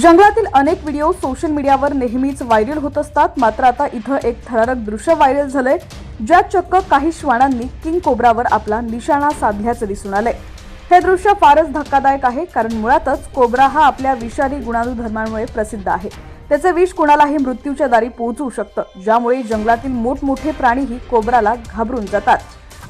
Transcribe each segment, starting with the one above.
जंगलातील अनेक video social मीडियावर नेहमीच व्हायरल होत असतात. मात्र आता इथं एक थरारक दृश्य व्हायरल झालंय ज्यात चक्क काही श्वानांनी किंग कोब्रावर आपला निशाणा साधल्याचं दिसून आलंय. हे दृश्य फारच धक्कादायक आहे कारण मुळातच कोब्रा हा आपल्या विषारी गुणानुधर्मांमुळे प्रसिद्ध आहे. त्याचे विष कुणालाही मृत्यूच्या दारी पोहोचवू शकतं ज्यामुळे जंगलातील मोठमोठे प्राणीही कोब्राला घाबरून जातात.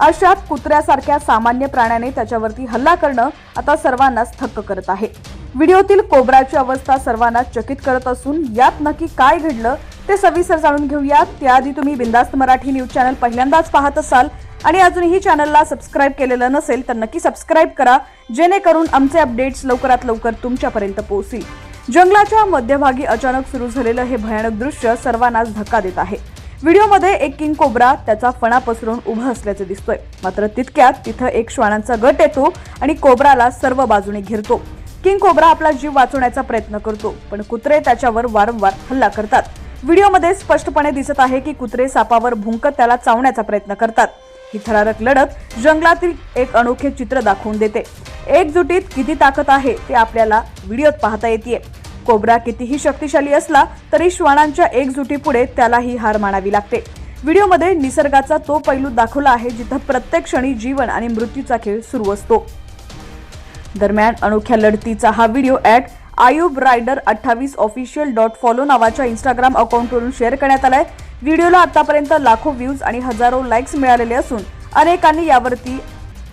अशात कुत्र्यासारख्या सामान्य प्राण्याने त्याच्यावरती हल्ला करणं आता सर्वांनाच थक्क करत आहे. व्हिडिओतील कोबराची अवस्था सर्वांना चकित करत असून यात नक्की काय घडलं ते सविस्तर जाणून घेऊयात. त्याआधी तुम्ही बिंदास्त मराठी न्यूज चॅनल पहिल्यांदाच पाहत असाल आणि अजूनही चॅनलला सबस्क्राईब केलेलं नसेल तर नक्की सबस्क्राईब करा जेणेकरून आमचे अपडेट्स लवकरात लवकर तुमच्यापर्यंत पोहोचतील. जंगलाच्या मध्यभागी अचानक सुरू झालेलं हे भयानक दृश्य सर्वांनाच धक्का देत आहे. व्हिडिओमध्ये एक किंग कोबरा त्याचा फणा पसरून उभा असल्याचे दिसतोय. मात्र तितक्यात तिथं एक श्वानांचा गट येतो आणि कोबराला सर्व बाजूने घेरतो. किंग कोब्रा आपला जीव वाचवण्याचा प्रयत्न करतो पण कुत्रे त्याच्यावर वारंवार हल्ला करतात. व्हिडिओमध्ये स्पष्टपणे दिसत आहे की कुत्रे सापावर भुंकत त्याला चावण्याचा प्रयत्न करतात. ही थरारक लढत जंगलातील एक अनोखे चित्र दाखवून देते. एकजुटीत किती ताकद आहे ते आपल्याला व्हिडिओत पाहता येते कोब्रा कितीही शक्तिशाली असला तरी श्वानांच्या एकजुटीपुढे त्यालाही हार मानावी लागते. व्हिडिओमध्ये निसर्गाचा तो पैलू दाखवला आहे जिथं प्रत्येक क्षणी जीवन आणि मृत्यूचा खेळ सुरू असतो. दरम्यान अनोख्या लढतीचा हा व्हिडिओ ॲट आयुब रायडर अठ्ठावीस ऑफिशियल डॉट फॉलो नावाच्या इंस्टाग्राम अकाउंटवरून शेअर करण्यात आलाय. व्हिडिओला आतापर्यंत लाखो व्ह्यूज आणि हजारो लाईक्स मिळालेले असून अनेकांनी यावरती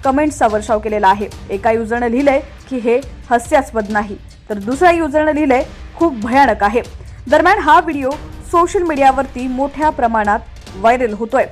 कमेंट्सचा वर्षाव केलेला आहे. एका युजरनं लिहिलंय की हे हास्यास्पद नाही तर दुसऱ्या युजरनं लिहिलंय खूप भयानक आहे. दरम्यान हा व्हिडिओ सोशल मीडियावरती मोठ्या प्रमाणात व्हायरल होतोय.